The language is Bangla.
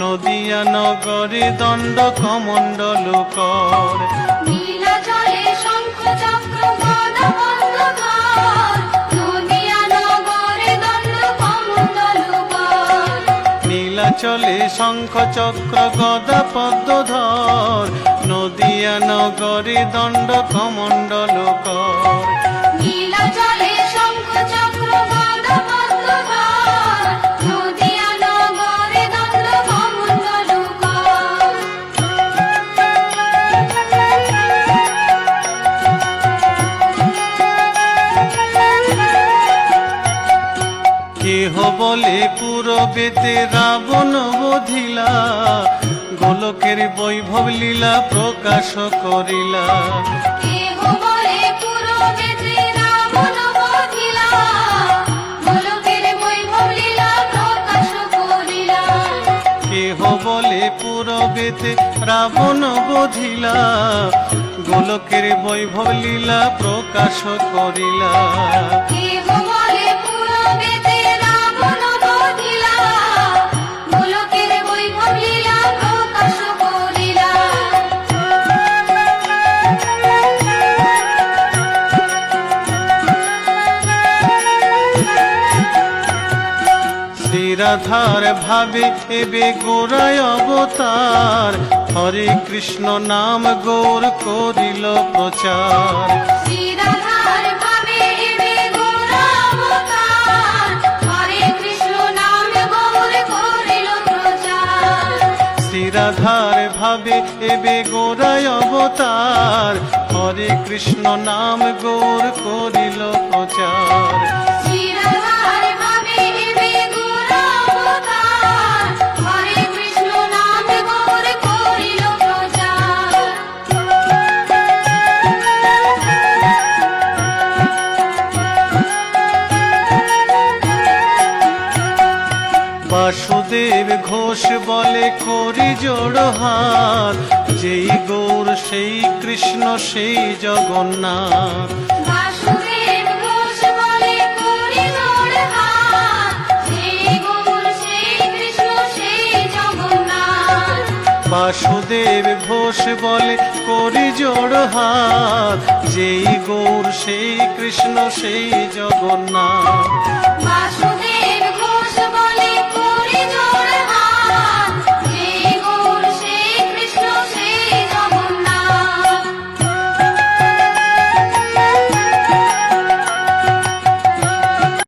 নদিয়া নীলাচলে শঙ্খ চক্র গদা বন্ধঘর নদিয়া নগরে দণ্ড কমণ্ডল কর। নীলাচলে শঙ্খ চক্র গদা পদ্মধর। নদিয়া নগরে দণ্ড কমণ্ডল কর। কেহ বলে পুরবেতে রাবণ বধিলা গোলকের বৈভব লীলা প্রকাশ করিলা। বলে পুরবেতে রাবণ বধিলা গোলকের বৈভব লীলা প্রকাশ করিলা। শ্রীরাধার ভাবে এবে গোড়ায় অবতার। হরে কৃষ্ণ নাম গৌর করিল প্রচার। শ্রীরাধার ভাবে এবে গোড়ায় অবতার। হরে কৃষ্ণ নাম গৌর করিল প্রচার। বাসুদেব ঘোষ বলে করি জোড় হাত যেই গৌর সেই কৃষ্ণ সেই জগন্নাথ। বাসুদেব ঘোষ বলে করি জোড় হাত যেই গৌর সেই কৃষ্ণ সেই জগন্নাথ।